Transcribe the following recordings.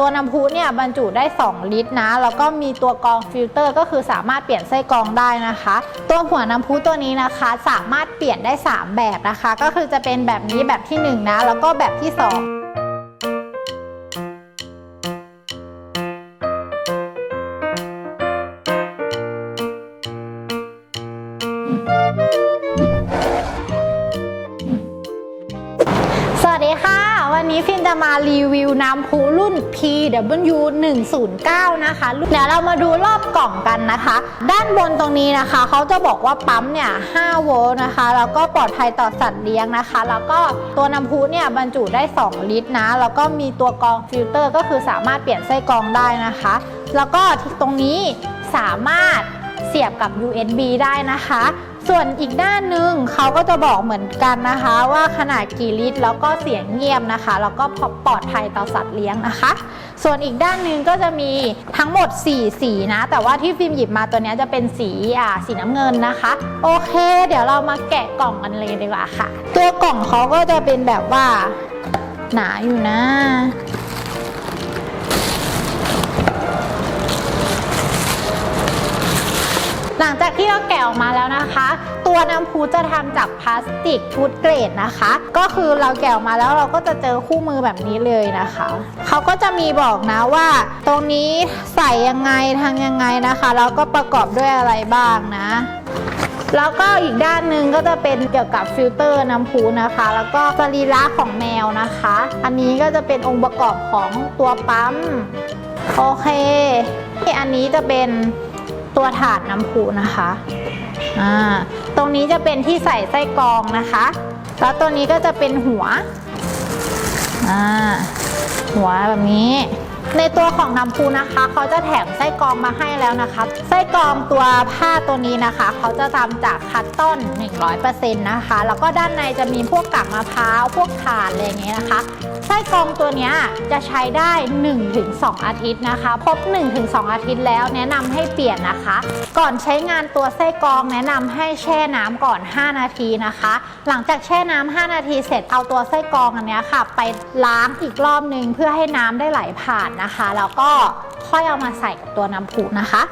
ตัวน้ำพุเนี่ยบรรจุได้ 2 ลิตรนะ แล้วก็มีตัวกรองฟิลเตอร์ก็คือสามารถเปลี่ยนไส้กรองได้นะคะ ตัวหัวน้ำพุตัวนี้นะคะ สามารถเปลี่ยนได้ 3 แบบนะคะ ก็คือจะเป็นแบบนี้แบบที่ 1 นะ แล้วก็แบบที่ 2 วันนี้ฟินจะมารีวิวน้ำพุรุ่น PW 109 นะคะเดี๋ยวเรามาดูรอบกล่องกันนะคะ ด้านบนตรงนี้นะคะ เขาจะบอกว่าปั๊มเนี่ย 5 โวลต์นะคะ แล้วก็ปลอดภัยต่อสัตว์เลี้ยงนะคะ แล้วก็ตัวน้ำพุเนี่ยบรรจุได้ 2 ลิตรนะ แล้วก็มีตัวกรองฟิลเตอร์ก็คือสามารถเปลี่ยนไส้กรองได้นะคะ แล้วก็ตรงนี้สามารถ เสียบกับ USB ได้นะคะ ส่วนอีกด้านหนึ่งเขาก็จะบอกเหมือนกันนะคะ ว่าขนาดกี่ลิตร แล้วก็เสียงเงียบนะคะ แล้วก็ปลอดภัยต่อสัตว์เลี้ยงนะคะ ส่วนอีกด้านหนึ่งก็จะมีทั้งหมด 4 สีนะ แต่ว่าที่ฟิล์มหยิบมาตัวนี้จะเป็นสีอ่าสีน้ำเงินนะคะ โอเค เดี๋ยวเรามาแกะกล่องกันเลยดีกว่าค่ะ ตัวกล่องเขาก็จะเป็นแบบว่าหนาอยู่นะ หลังจากที่เราแกะออกมาแล้วนะคะ ตัวน้ำพุจะทำจากพลาสติกฟูดเกรดนะคะ ก็คือเราแกะออกมาแล้วเราก็จะเจอคู่มือแบบนี้เลยนะคะเขาก็จะมีบอกนะว่า ตรงนี้ใส่ยังไงทางยังไงนะคะแล้วก็ประกอบด้วยอะไรบ้างนะแล้วก็อีกด้านหนึ่งก็จะเป็นเกี่ยวกับฟิลเตอร์น้ำพุนะคะ แล้วก็สรีระของแมวนะคะ อันนี้ก็จะเป็นองค์ประกอบของตัวปั๊ม โอเค อันนี้จะเป็น ตัวถาดน้ำพุนะคะอ่าตรงนี้จะเป็นที่ใส่ไส้กรองนะคะ แล้วตัวนี้ก็จะเป็นหัวอ่าหัวแบบนี้ ในตัวของน้ำพุนะคะเขาจะแถมไส้กรองมาให้แล้วนะคะไส้กรองตัวผ้าตัวนี้นะคะเขาจะทำจากคัตตอน 100%นะคะ แล้วก็ด้านในจะมีพวกกากมะพร้าวพวกถ่านอะไรอย่างเงี้ยนะคะไส้กรองตัวนี้จะใช้ได้ 1-2 อาทิตย์นะคะครบ1-2 อาทิตย์แล้วแนะนำให้เปลี่ยนนะคะ ก่อนใช้งานตัวไส้กรองแนะนำให้แช่น้ำก่อน 5 นาทีนะคะ หลังจากแช่น้ำ5นาทีเสร็จเอาตัวไส้กรองอันนี้ค่ะ ไปล้างอีกรอบนึงเพื่อให้น้ำได้ไหลผ่านนะคะ แล้วก็ค่อยเอามาใส่กับตัวน้ำพุนะคะ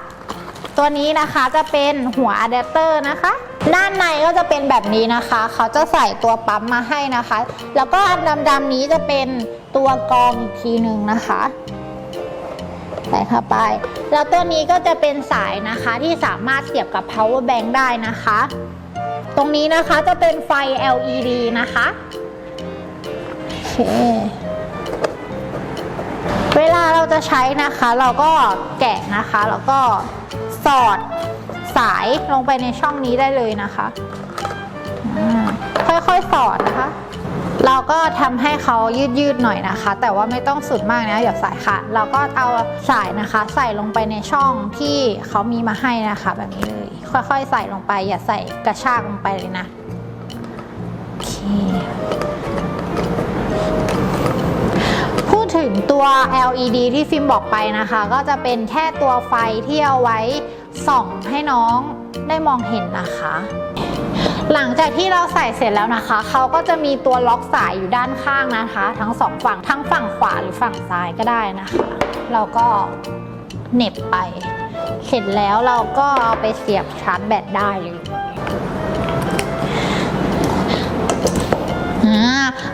ตัวนี้นะคะจะเป็นหัวอะแดปเตอร์นะคะ ด้านในก็จะเป็นแบบนี้นะคะ เขาจะใส่ตัวปั๊มมาให้นะคะ แล้วก็อันดำๆนี้จะเป็นตัวกรองอีกทีหนึ่งนะคะใส่เข้าไป แล้วตัวนี้ก็จะเป็นสายนะคะที่สามารถเสียบกับ power bank ได้นะคะ ตรงนี้นะคะจะเป็นไฟ LED นะคะโอเค เวลาเราจะใช้นะคะ เราก็แกะนะคะ แล้วก็สอดสายลงไปในช่องนี้ได้เลยนะคะค่อยๆสอดนะคะ เราก็ทำให้เขายืดๆหน่อยนะคะ แต่ว่าไม่ต้องสุดมากนะอย่าสายขาดเราก็เอาสายนะคะ ใส่ลงไปในช่องที่เขามีมาให้นะคะ แบบนี้เลย ค่อยๆใส่ลงไป อย่าใส่กระชากลงไปเลยนะโอเค LED ที่ฟิล์มบอกไปนะคะ ก็จะเป็นแค่ตัวไฟที่เอาไว้ส่องให้น้องได้มองเห็นนะคะ หลังจากที่เราใส่เสร็จแล้วนะคะ เขาก็จะมีตัวล็อกสายอยู่ด้านข้างนะคะ ทั้งสองฝั่งทั้งฝั่งขวาหรือฝั่งซ้ายก็ได้นะคะเราก็เหน็บไป เสร็จแล้วเราก็เอาไปเสียบชาร์จแบตได้เลย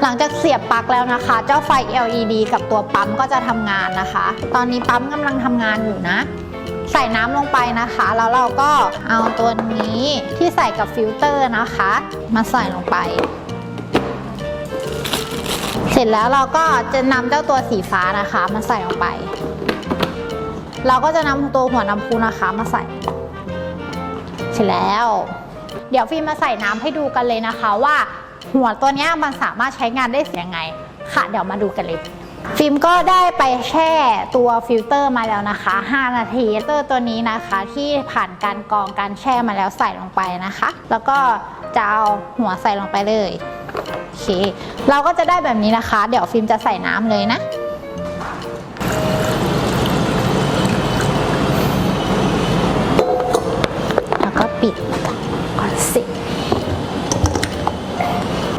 หลังจากเสียบปลั๊กแล้วนะคะ เจ้าไฟ LED กับตัวปั๊มก็จะทำงานนะคะ ตอนนี้ปั๊มกำลังทำงานอยู่นะ ใส่น้ำลงไปนะคะ แล้วเราก็เอาตัวนี้ที่ใส่กับฟิลเตอร์นะคะ มาใส่ลงไป เสร็จแล้วเราก็จะนำเจ้าตัวสีฟ้านะคะมาใส่ลงไป เราก็จะนำตัวหัวน้ำพุนะคะมาใส่ เสร็จแล้ว เดี๋ยวฟิล์มมาใส่น้ำให้ดูกันเลยนะคะว่า หัวตัวนี้มันสามารถใช้งานได้เสียงไง ค่ะ เดี๋ยวมาดูกันเลย ฟิล์มก็ได้ไปแช่ตัวฟิลเตอร์มาแล้วนะคะ 5 นาทีฟิลเตอร์ตัวนี้นะคะ ที่ผ่านการกรองการแช่มาแล้วใส่ลงไปนะคะ แล้วก็จะเอาหัวใส่ลงไปเลยโอเค เราก็จะได้แบบนี้นะคะ เดี๋ยวฟิล์มจะใส่น้ำเลยนะ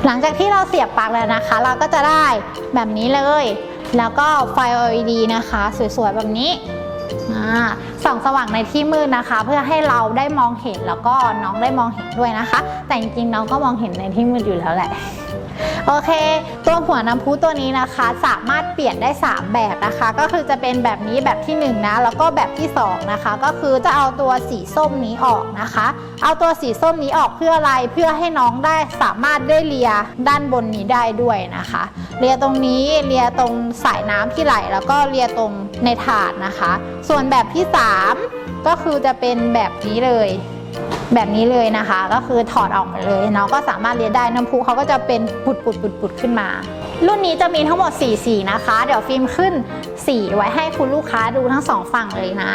หลังจากที่เราเสียบปลั๊กแล้วนะคะ เราก็จะได้แบบนี้เลย แล้วก็ไฟ LED นะคะ สวยๆ แบบนี้อ่าส่องสว่างในที่มืดนะคะ เพื่อให้เราได้มองเห็นแล้วก็น้องได้มองเห็นด้วยนะคะ แต่จริงๆน้องก็มองเห็นในที่มืดอยู่แล้วแหละ โอเค ตัวหัวน้ำพุตัวนี้นะคะ สามารถเปลี่ยนได้ 3 แบบนะคะ ก็คือจะเป็นแบบนี้แบบที่1นะแล้วก็แบบที่2นะคะ ก็คือจะเอาตัวสีส้มนี้ออกนะคะ เอาตัวสีส้มนี้ออกเพื่ออะไรเพื่อให้น้องได้สามารถได้เลียด้านบนนี้ได้ด้วยนะคะ เลียตรงนี้เลียตรงสายน้ำที่ไหล แล้วก็เลียตรงในถาดนะคะ ส่วนแบบที่ 3 ก็คือจะเป็นแบบนี้เลย แบบนี้เลยนะคะ ก็คือถอดออกเลยเน้องก็สามารถเลียได้น้ำพุเขาก็จะเป็นปุดปุดปุดปุดๆขึ้นมา รุ่นนี้จะมีทั้งหมด4สีนะคะ เดี๋ยวฟิล์มขึ้นสีไว้ให้คุณลูกค้าดูทั้งสองฝั่งเลยนะ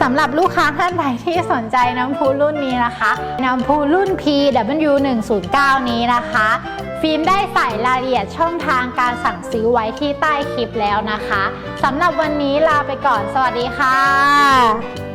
สำหรับลูกค้าท่านใดที่สนใจน้ำพุรุ่นนี้นะคะน้ำพุรุ่น PW109 นี้นะคะฟิล์มได้ใส่รายละเอียดช่องทางการสั่งซื้อไว้ที่ใต้คลิปแล้วนะคะสำหรับวันนี้ลาไปก่อน สวัสดีค่ะ